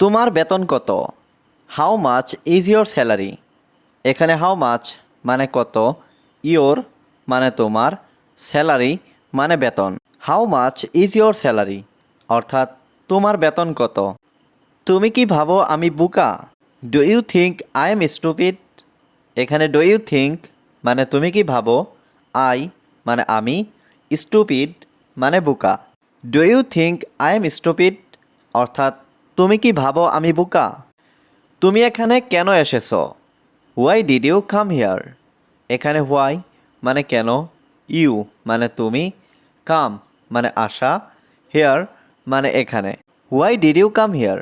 তোমার বেতন কত? How much is your salary এখানে হাউ মাচ মানে কত? ইয়োর মানে তোমার স্যালারি মানে বেতন। How much is your salary অর্থাৎ তোমার বেতন কত? তুমি কি ভাবো আমি বুকা? Do you think I am stupid এখানে ডু ইউ থিঙ্ক মানে তুমি কি ভাবো? আই মানে আমি স্টুপিড মানে বুকা। Do you think I am stupid অর্থাৎ তুমি কি ভাবো আমি বোকা? তুমি এখানে কেন এসেছ? Why did you come here এখানে হোয়াই মানে কেন? ইউ মানে তুমি? কাম মানে আসা? হেয়ার মানে এখানে। Why did you come here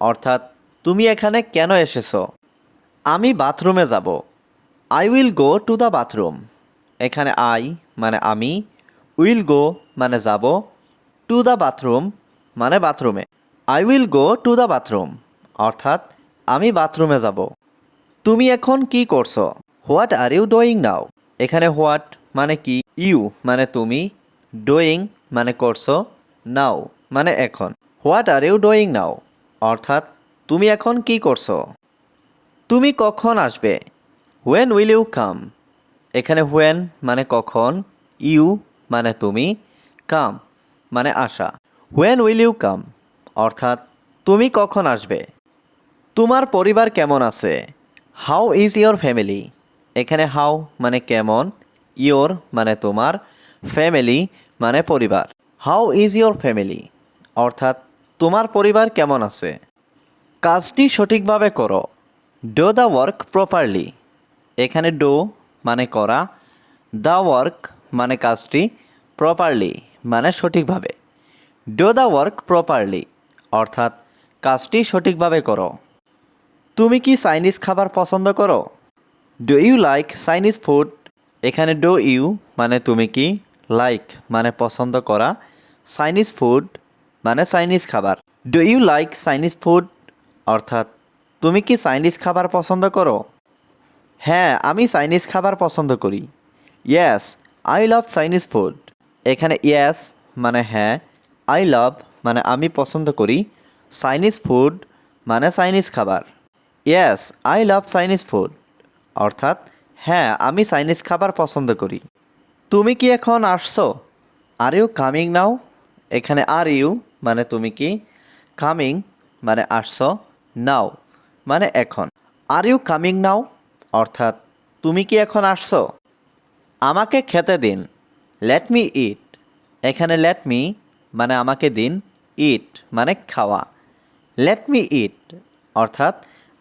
অর্থাৎ তুমি এখানে কেন এসেছ? আমি বাথরুমে যাব। I will go to the bathroom এখানে আই মানে আমি। উইল গো মানে যাব। টু দ্য বাথরুম মানে বাথরুমে। I will go to the bathroom অর্থাৎ, আমি বাথরুমে যাব। তুমি এখন কি করছ? What are you doing now এখানে হোয়াট মানে কি? ইউ মানে তুমি। ডুইং মানে করছ। নাও মানে এখন। What are you doing now অর্থাৎ, তুমি এখন কি করছ? তুমি কখন আসবে? হোয়েন উইল ইউ কাম এখানে হোয়েন মানে কখন? ইউ মানে তুমি। কাম মানে আসা। হোয়েন উইল ইউ কাম অর্থাৎ, তুমি কখন আসবে? তোমার পরিবার কেমন আছে? হাউ ইজ ইয়োর ফ্যামিলি এখানে হাউ মানে কেমন ইয়োর মানে তোমার ফ্যামিলি মানে পরিবার। হাউ ইজ ইয়োর ফ্যামিলি অর্থাৎ, তোমার পরিবার কেমন আছে? কাজটি সঠিকভাবে করো। ডো দ্য ওয়ার্ক প্রপারলি এখানে ডো মানে করা দ্য ওয়ার্ক মানে কাজটি প্রপারলি মানে সঠিকভাবে। ডো দ্য ওয়ার্ক প্রপারলি অর্থাৎ কাজটি সঠিকভাবে করো। তুমি কি চাইনিজ খাবার পছন্দ করো? Do you like Chinese food এখানে ডো ইউ মানে তুমি কি? লাইক মানে পছন্দ করা। চাইনিজ ফুড মানে চাইনিজ খাবার। Do you like Chinese food অর্থাৎ তুমি কি চাইনিজ খাবার পছন্দ করো? হ্যাঁ আমি চাইনিজ খাবার পছন্দ করি। Yes I love Chinese food এখানে ইয়েস মানে হ্যাঁ আই লাভ মানে আমি পছন্দ করি চাইনিজ ফুড মানে চাইনিজ খাবার। Yes I love Chinese food অর্থাৎ হ্যাঁ আমি চাইনিজ খাবার পছন্দ করি। তুমি কি এখন আসছো? আর ইউ কামিং নাও এখানে আর ইউ মানে তুমি কি কামিং মানে আসছো নাও মানে এখন। আর ইউ কামিং নাও অর্থাৎ, তুমি কি এখন আসছো? আমাকে খেতে দিন। লেট মি ইট এখানে লেট মি মানে আমাকে দিন। ইট মানে খাওয়া। লেট মি ইট অর্থাৎ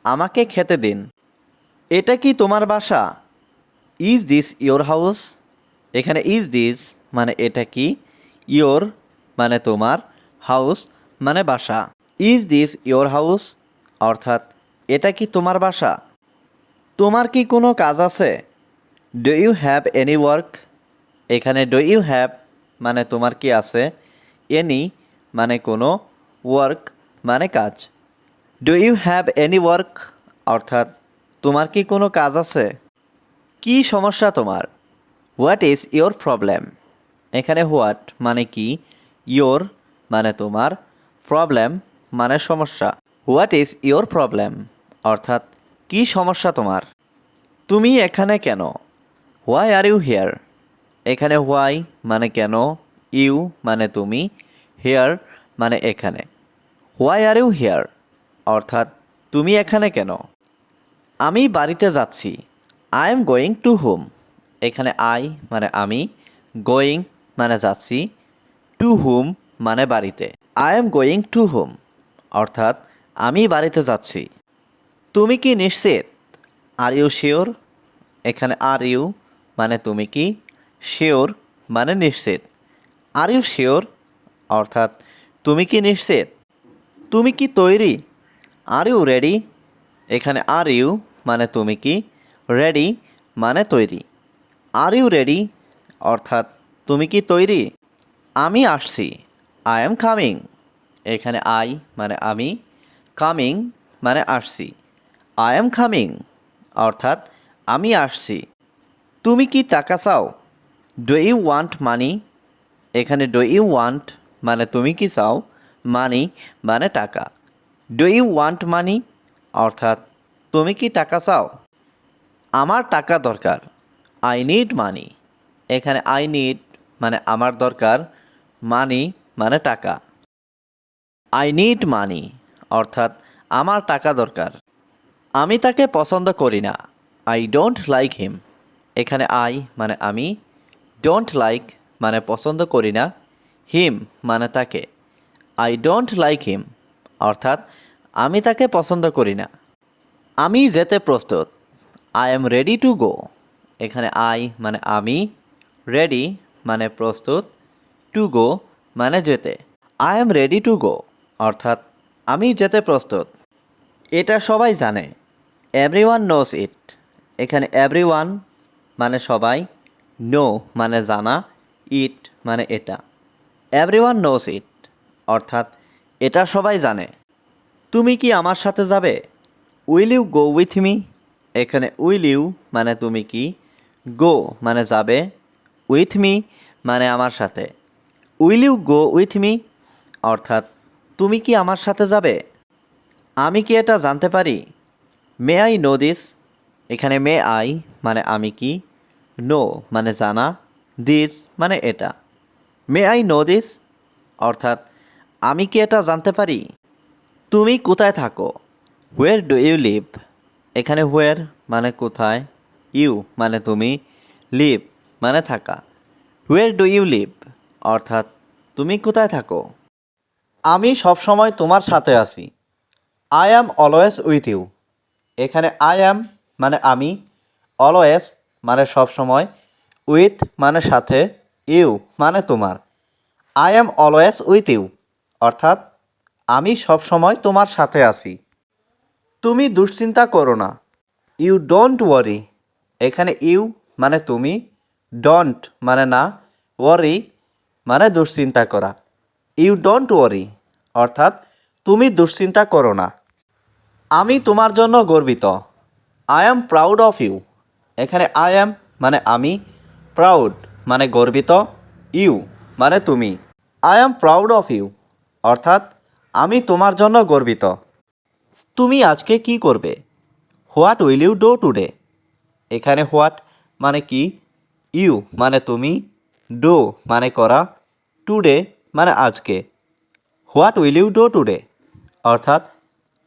আমাকে খেতে দিন। এটা কি তোমার বাসা? ইজ দিস ইয়োর হাউস এখানে ইজ দিস মানে এটা কি? ইয়োর মানে তোমার। হাউস মানে বাসা। ইজ দিস ইয়োর হাউস অর্থাৎ এটা কি তোমার বাসা? তোমার কি কোনো কাজ আছে? Do you have any work এখানে ডু ইউ হ্যাভ মানে তোমার কি আছে? এনি মানে কোনো ওয়ার্ক মানে কাজ। Do you have any work অর্থাৎ, তোমার কি কোনো কাজ আছে? কি সমস্যা তোমার? হোয়াট ইজ ইয়োর প্রবলেম এখানে হোয়াট মানে কি? ইয়োর মানে তোমার। প্রবলেম মানে সমস্যা। হোয়াট ইজ ইয়োর প্রবলেম অর্থাৎ, কি সমস্যা তোমার? তুমি এখানে কেন? হোয়াই আর ইউ হেয়ার এখানে হোয়াই মানে কেন? ইউ মানে তুমি? হেয়ার মানে এখানে। হোয়াই আর ইউ হিয়ার অর্থাৎ, তুমি এখানে কেন? আমি বাড়িতে যাচ্ছি। I am going to home এখানে আই মানে আমি গোয়িং মানে যাচ্ছি। টু হোম মানে বাড়িতে। I am going to home অর্থাৎ, আমি বাড়িতে যাচ্ছি। তুমি কি নিশ্চিত? আর ইউ শিওর এখানে আর ইউ মানে তুমি কি? শিওর মানে নিশ্চিত। আর ইউ শিওর অর্থাৎ তুমি কি নিশ্চিত? তুমি কি তৈরি? আর ইউ রেডি এখানে আর ইউ মানে তুমি কি? রেডি মানে তৈরি। আর ইউ রেডি অর্থাৎ তুমি কি তৈরি? আমি আসছি। আই এম কামিং এখানে আই মানে আমি। কামিং মানে আসছি। আই এম কামিং অর্থাৎ আমি আসছি। তুমি কি টাকা চাও? ডু ইউ ওয়ান্ট মানি এখানে ডু ইউ ওয়ান্ট মানে তুমি কি চাও? মানি মানে টাকা। ডু ইউ ওয়ান্ট মানি অর্থাৎ, তুমি কি টাকা চাও? আমার টাকা দরকার। আই নিড মানি এখানে আই নিড মানে আমার দরকার। মানি মানে টাকা। আই নিড মানি অর্থাৎ, আমার টাকা দরকার। আমি তাকে পছন্দ করি না। আই ডোন্ট লাইক হিম এখানে আই মানে আমি। ডোন্ট লাইক মানে পছন্দ করি না। হিম মানে তাকে। আই ডোন্ট লাইক হিম অর্থাৎ আমি তাকে পছন্দ করি না। আমি যেতে প্রস্তুত। I am ready to go এখানে আই মানে আমি রেডি মানে প্রস্তুত। টু গো মানে যেতে। I am ready to go অর্থাৎ আমি যেতে প্রস্তুত। এটা সবাই জানে। এভরি ওয়ান নোস ইট এখানে এভরি ওয়ান মানে সবাই নো মানে জানা ইট মানে এটা। এভরি ওয়ান নোস ইট অর্থাৎ, এটা সবাই জানে। তুমি কি আমার সাথে যাবে? Will you go with me এখানে উইল ইউ মানে তুমি কি? গো মানে যাবে। উইথ মি মানে আমার সাথে। Will you go with me অর্থাৎ, তুমি কি আমার সাথে যাবে? আমি কি এটা জানতে পারি? মে আই নো দিস এখানে মে আই মানে আমি কি? নো মানে জানা। দিস মানে এটা। মে আই নো দিস অর্থাৎ, আমি কি এটা জানতে পারি? তুমি কোথায় থাকো? হোয়ার ডু ইউ লিভ এখানে হোয়ার মানে কোথায়? ইউ মানে তুমি লিভ মানে থাকা। হোয়ার ডু ইউ লিভ অর্থাৎ, তুমি কোথায় থাকো? আমি সবসময় তোমার সাথে আছি। I am always with you এখানে আই অ্যাম মানে আমি অলওয়েজ মানে সবসময় উইথ মানে সাথে ইউ মানে তোমার। I am always with you অর্থাৎ আমি সবসময় তোমার সাথে আছি। তুমি দুশ্চিন্তা করো না। ইউ ডোন্ট ওয়ারি এখানে ইউ মানে তুমি। ডোন্ট মানে না ওয়ারি মানে দুশ্চিন্তা করা। ইউ ডোন্ট ওয়ারি অর্থাৎ তুমি দুশ্চিন্তা করো না। আমি তোমার জন্য গর্বিত। I am proud of you এখানে আই অ্যাম মানে আমি প্রাউড মানে গর্বিত, ইউ মানে তুমি। I am proud of you অর্থাৎ আমি তোমার জন্য গর্বিত। তুমি আজকে কি করবে? What will you do today এখানে হোয়াট মানে কি? ইউ মানে তুমি। ডো মানে করা। টুডে মানে আজকে। What will you do today অর্থাৎ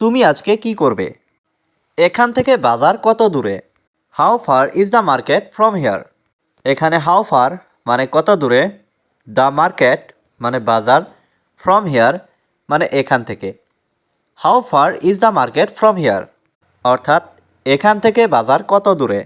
তুমি আজকে কি করবে? এখান থেকে বাজার কত দূরে? How far is the market from here এখানে হাউ ফার মানে কত দূরে? দ্য মার্কেট মানে বাজার ফ্রম হিয়ার মানে এখান থেকে। How far is the market from here অর্থাৎ এখান থেকে বাজার কত দূরে?